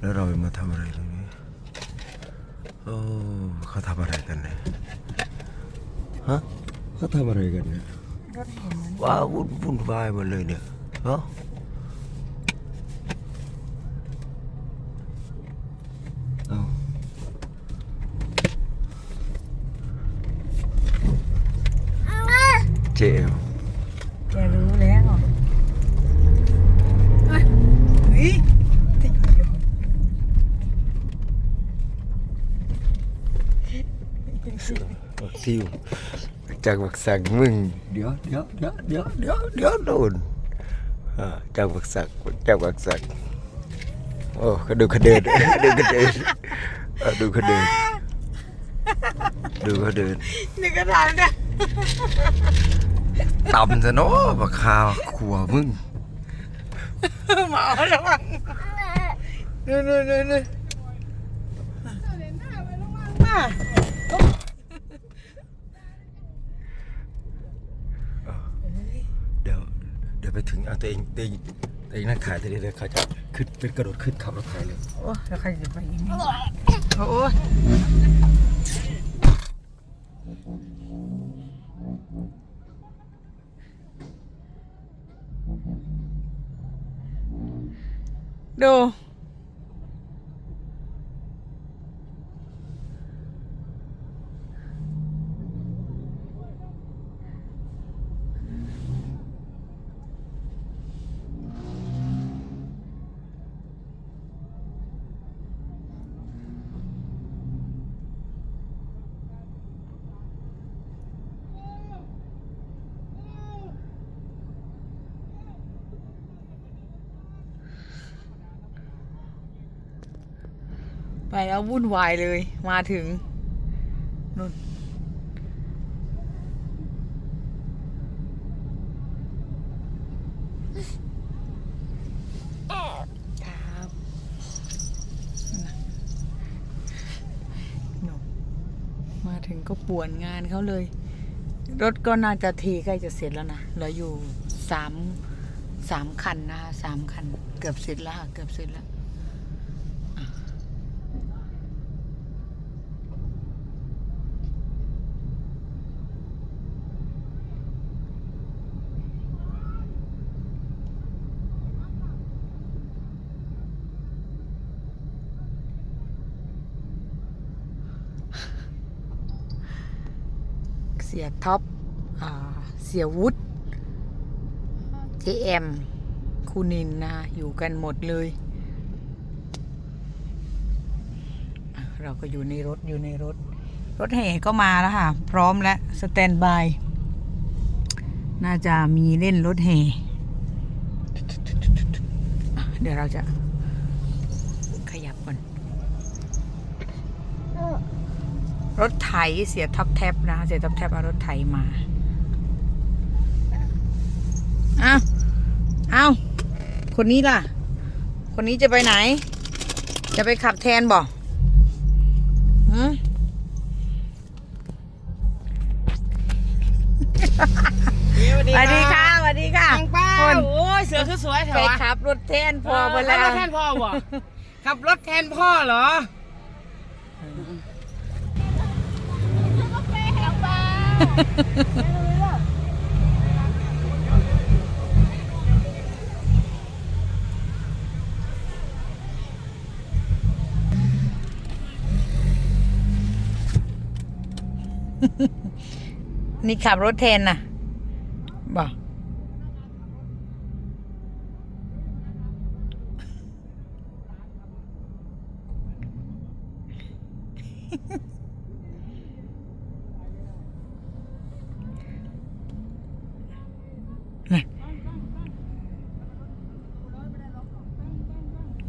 แล้วเรามาทำอะไรตรงนี้ โอ้เขาทำอะไรกันเนี่ย ฮะเขาทำอะไรกันเนี่ยรถเห็นมันว้าววุ่นวุ่นวายหมดเลยเนี่ยเนาะเอาเจลแกรู้แล้วเฮ้ยเฮ้ยติดอยู่ บักซิวจากบักสักมึงเดี๋ยวเดี๋ยวเดี๋ยวเดี๋ยวเดี๋ยวเดี๋ยวโดนจากบักสักจากบักสักโอ้ก็ดูเขาเดินดูเขาเดินอะดูเขาเดินดูเขาเดินนี่ก็ทำเนี่ยต่ำซะเนาะบักขาวขัวมึงหมาระวังนู่นนู่นนู่น งเอาตัวเองตัวเองตัวเองนั่งถ่ายตัวเองเลยเขาจะขึ้นเป็นกระโดดขึ้นขับรถไถเลยโอ้แล้วใครจะไปยังไงโอ้ยดู ไปแล้ววุ่นวายเลยมาถึงนู่นครับนู่นมาถึงก็ป่วนงานเขาเลย รถก็น่าจะทีใกล้จะเสร็จแล้วนะเหลืออยู่สามสามคันนะคะสามคัน เกือบเสร็จแล้วค่ะเกือบเสร็จแล้ว เสียท็อปอเสียวุฒิเจแอมคูนินนะอยู่กันหมดเลย เราก็อยู่ในรถอยู่ในรถ รถแห่ก็มาแล้วค่ะ พร้อมแล้วสแตนบาย น่าจะมีเล่นรถแห่เดี๋ยวเราจะขยับก่อน รถไถเสียท็อปแท็บนะเสียท็อปแท็บเอารถไถมา เอาเอาคนนี้ล่ะ คนนี้จะไปไหน จะไปขับแทนบ่หืมสวัสสวัสดีค่ะสวัสดีค่ะอังเป้าคนโอ้ยเสือคือสวยแถไปวะขับรถแทนพอไปขัแล้บรวถแทนพ่อวะขับรถแทนพ่อเหรอ นี่ขับรถแทนน่ะบ่ น่ะ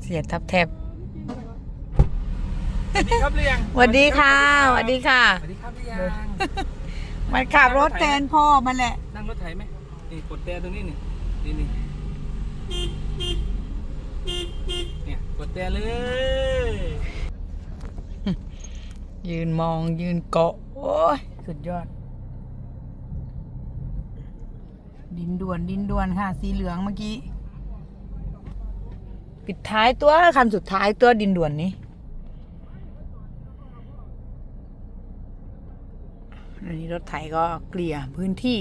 เสียทับแทบสวัสดีครับเรียงสวัสดีค่ะสวัสดีค่ะ สวัสดีครับเรียงมันขับรถแทนพ่อมันแหละ นั่งรถไถไหมนี่กดแต่ตรงนี้นี่นี่นี่เนี่ยกดแต่เลย ยืนมองยืนเกาะ โอ้ย สุดยอด ดินด่วนดินด่วนค่ะ สีเหลืองเมื่อกี้ ปิดท้ายตัวคันสุดท้ายตัวดินด่วนนี้อันนี้รถไถก็เกลี่ยพื้นที่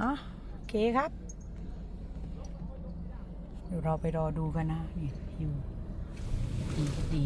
อ๋อโอเคครับ เดี๋ยวเราไปรอดูกันนะนี่อยู่ดีดี